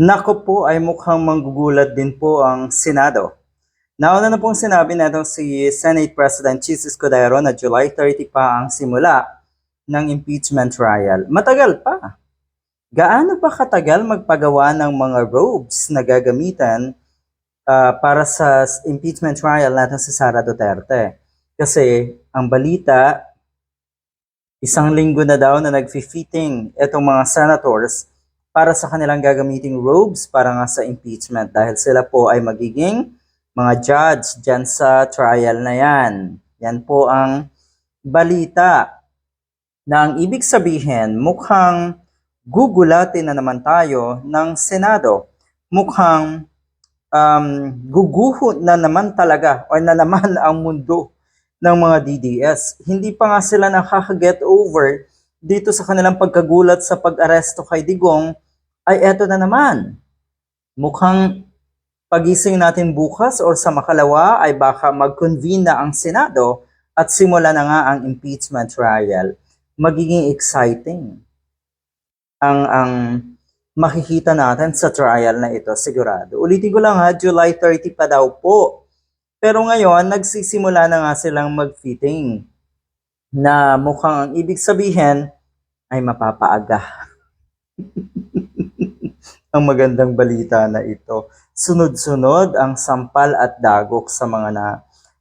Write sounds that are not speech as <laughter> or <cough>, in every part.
Nako po ay mukhang manggugulat din po ang Senado. Nauna na pong sinabi na itong si Senate President Chis Escudero na July 30 pa ang simula ng impeachment trial. Matagal pa. Gaano pa katagal magpagawa ng mga robes na gagamitan ah, para sa impeachment trial natin si Sara Duterte? Kasi ang balita, isang linggo na daw na nag-fitting itong mga senators para sa kanilang gagamiting robes para nga sa impeachment dahil sila po ay magiging mga judge dyan sa trial na yan. Yan po ang balita na ang ibig sabihin mukhang gugulatin na naman tayo ng Senado. Mukhang um, guguho na naman talaga or na naman <laughs> ang mundo ng mga DDS. Hindi pa nga sila nakaka-get over dito sa kanilang pagkagulat sa pag-aresto kay Digong, ay eto na naman. Mukhang pagising natin bukas or sa makalawa ay baka mag-convene na ang Senado at simula na nga ang impeachment trial. Magiging exciting ang ang makikita natin sa trial na ito sigurado. Ulitin ko lang ha, July 30 pa daw po. Pero ngayon, nagsisimula na nga silang mag-fitting na mukhang ang ibig sabihin ay mapapaaga. <laughs> ang magandang balita na ito. Sunod-sunod ang sampal at dagok sa mga na,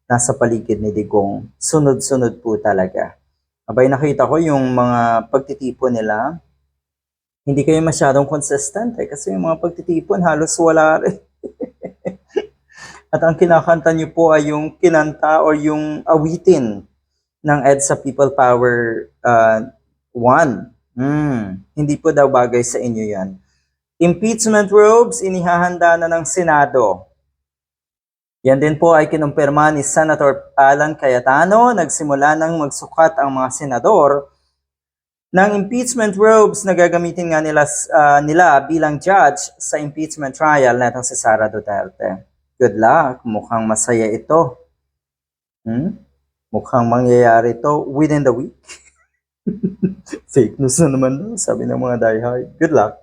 nasa paligid ni Digong. Sunod-sunod po talaga. Abay nakita ko yung mga pagtitipon nila. Hindi kayo masyadong consistent eh, kasi yung mga pagtitipon halos wala rin. <laughs> At ang kinakanta niyo po ay yung kinanta or yung awitin ng EDSA People Power uh, 1. Hmm, hindi po daw bagay sa inyo yan. Impeachment robes inihahanda na ng Senado. Yan din po ay kinumpirma ni Senator Alan Cayetano. Nagsimula nang magsukat ang mga senador ng impeachment robes na gagamitin nga nila, ah, nila bilang judge sa impeachment trial na si Sara Duterte. Good luck. Mukhang masaya ito. Hmm? Mukhang mangyayari ito within the week. <laughs> Fake news na naman sabi ng mga diehard. Good luck.